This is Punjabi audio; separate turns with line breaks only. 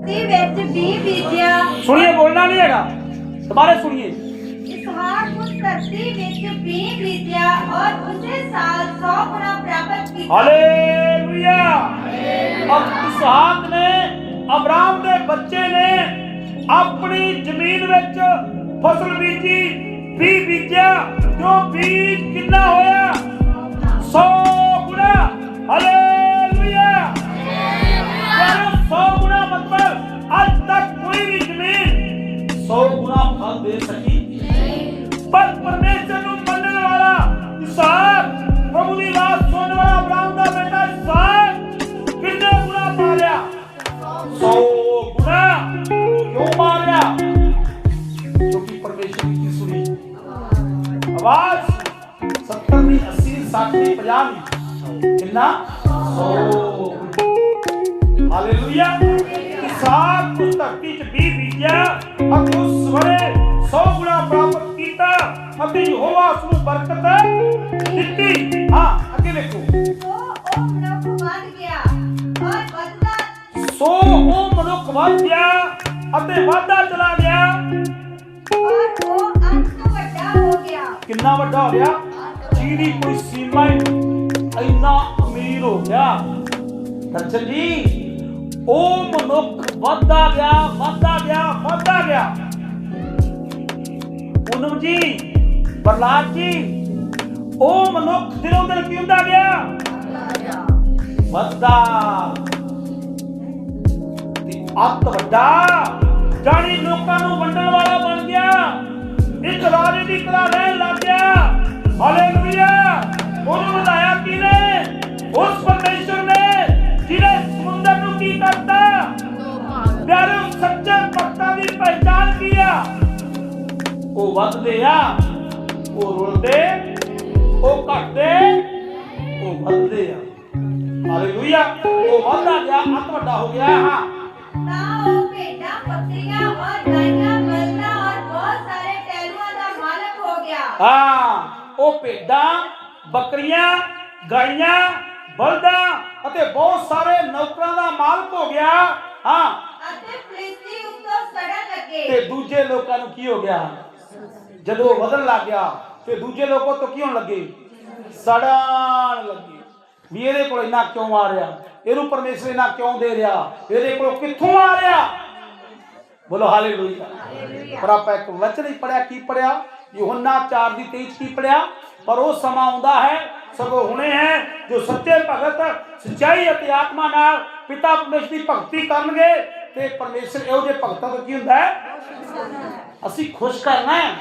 ਧਰਤੀ ਵਿੱਚ ਵੀ ਬੀਜਿਆ।
ਸੁਣੀਏ ਬੋਲਣਾ ਨਹੀਂ ਹੈਗਾ। ਦੁਬਾਰੇ ਸੁਣੀਏ।
ਇਸਹਾਕ ਉਸ ਧਰਤੀ ਵਿੱਚ ਵੀ ਬੀਜਿਆ ਔਰ ਉਸੇ ਸਾਲ 100 ਗੁਣਾ ਪ੍ਰਾਪਤ ਕੀਤਾ।
ਹਾਲੇਲੂਇਆ। ਅਬ ਇਸਹਾਕ ਨੇ ਅਬਰਾਮ ਦੇ ਬੱਚੇ ਨੇ ਆਪਣੀ ਜ਼ਮੀਨ ਵਿੱਚ ਫਸਲ ਬੀਜੀ ਵੀ ਬੀਜਿਆ ਜੋ ਬੀਜ ਕਿੰਨਾ ਹੋਇਆ? ਕਿਉਂ ਮਾਰਿਆ ਕਿਉਂਕਿ ਪਰਮੇਸ਼ਰ ਦੀ ਸੁਣੀ ਆਵਾਜ਼ 70 ਦੀ 80 60 ਦੀ 50 ਦੀ ਕਿੰਨਾ 100 ਹਾਲੇਲੂਇਆ ਇਸਾਕ ਉਸ ਧਰਤੀ ਚ ਵੀ ਬੀਜਿਆ ਅਤੇ ਉਸ ਸਵਰੇ 100 ਗੁਣਾ ਪ੍ਰਾਪਤ ਕੀਤਾ ਅਤੇ ਯਹੋਵਾ ਉਸ ਨੂੰ ਬਰਕਤ ਦਿੱਤੀ ਹਾਂ ਅੱਗੇ ਵੇਖੋ
ਸੋ ਉਹ ਮਨੁੱਖ ਵੱਧ ਗਿਆ ਔਰ ਵੱਧਦਾ
ਸੋ ਉਹ ਮਨੁੱਖ ਵੱਧ ਗਿਆ ਅਤੇ ਵਾਧਾ ਚਲਾ ਗਿਆ।
ਔਰ ਉਹ ਅੰਤ ਵੱਡਾ ਹੋ ਗਿਆ
ਕਿੰਨਾ ਵੱਡਾ ਹੋ ਗਿਆ? ਜਿਹਦੀ ਕੋਈ ਸੀਮਾ ਹੀ ਨਹੀਂ, ਇੰਨਾ ਅਮੀਰ ਹੋ ਗਿਆ। ਦਰਸ਼ਨ ਜੀ, ਉਹ ਮਨੁੱਖ ਵੱਧਦਾ ਗਿਆ ਵੱਧਦਾ ਗਿਆ ਵੱਧਦਾ ਗਿਆ। ਪੂਨਮ ਜੀ ਪ੍ਰਲਾਦ ਜੀ, ਉਹ ਮਨੁੱਖ ਦਿਨੋਂ ਦਿਨ ਕੀ ਹੁੰਦਾ ਗਿਆ। ਵੱਧਦਾ। ਅੱਤ ਵੱਡਾ। ਜਾਣੀ ਲੋਕਾਂ ਨੂੰ ਵੰਡਣ ਵਾਲਾ ਬਣ ਗਿਆ। ਇੱਕ ਰਾਜੇ ਦੀ ਕਲਾ ਰਹਿਣ ਲੱਗ ਗਿਆ। ਹਾਲੇਲੂਇਆ। ਉਹਨੂੰ ਵਧਾਇਆ ਕਿਨੇ ਉਸ ਪਰਮੇਸ਼ਰ ਨੇ, ਜਿਹਨੇ ਸਮੁੰਦਰ ਨੂੰ ਕੀ ਕਰਤਾ? ਪਿਆਰੇ, ਸੱਚੇ ਭਗਤਾਂ ਦੀ ਪਹਿਚਾਨ ਕੀ ਆ? ਉਹ ਵੱਧਦੇ ਆ, ਉਹ ਰੁਲਦੇ, ਉਹ ਘਟਦੇ, ਉਹ ਵੱਧਦੇ ਆ। ਹਾਲੇਲੂਇਆ। ਉਹ ਵੱਧਦਾ ਗਿਆ, ਅੱਤ ਵੱਡਾ ਹੋ ਗਿਆ। ਹਾਂ
ਬੱਕਰੀਆਂ ਗਾਈਆਂ ਬਲਦਾਂ ਹੋ
ਉਹ ਭੇਡਾਂ ਬੱਕਰੀਆਂ ਗਾਈਆਂ ਅਤੇ ਬਹੁਤ ਸਾਰੇ ਨੌਕਰਾਂ ਦਾ ਮਾਲਕ ਹੋ ਗਿਆ। ਹਾਂ।
ਅਤੇ ਫਲਿਸਤੀ ਉਸ ਤੋਂ ਸੜਨ ਲੱਗੇ।
ਤੇ ਦੂਜੇ ਲੋਕਾਂ ਨੂੰ ਕੀ ਹੋ ਗਿਆ? ਜਦੋਂ ਵਧਣ ਲੱਗ ਗਿਆ ਤੇ ਦੂਜੇ ਲੋਕੋ ਤੋਂ ਕੀ ਹੋਣ ਲੱਗੇ? ਸੜਨ ਲੱਗੇ। ਵੀ ਇਹਦੇ ਕੋਲ ਇੰਨਾ ਕਿਉਂ ਆ ਰਿਹਾ? ਇਹਨੂੰ ਪਰਮੇਸ਼ਰ ਇੰਨਾ ਕਿਉਂ ਦੇ ਰਿਹਾ? ਇਹਦੇ ਕੋਲ ਕਿੱਥੋਂ ਆ ਰਿਹਾ? ਬੋਲੋ ਹਾਲੇਲੂਇਆ। ਪਰ ਆਪਾਂ ਇੱਕ ਵਚਨ ਹੀ ਪੜਿਆ ਕੀ ਪੜਿਆ ਯੋਹੰਨਾ 4 ਦੀ 23 ਕੀ ਪੜਿਆ ਪਰ ਉਹ ਸਮਾਂ ਆਉਂਦਾ ਹੈ ਸਗੋਂ ਹੁਣੇ ਹੈ ਜੋ ਸੱਚੇ ਭਗਤ ਸਚਾਈ ਅਤੇ ਆਤਮਾ ਨਾਲ ਪਿਤਾ ਪਰਮੇਸ਼ਰ ਦੀ ਭਗਤੀ ਕਰਨਗੇ ਤੇ ਪਰਮੇਸ਼ਰ ਇਹੋ ਜਿਹੇ ਭਗਤਾਂ ਤੋਂ ਕੀ ਹੁੰਦਾ ਹੈ। ਅਸੀਂ ਖੁਸ਼ ਕਰਨਾ ਹੈ।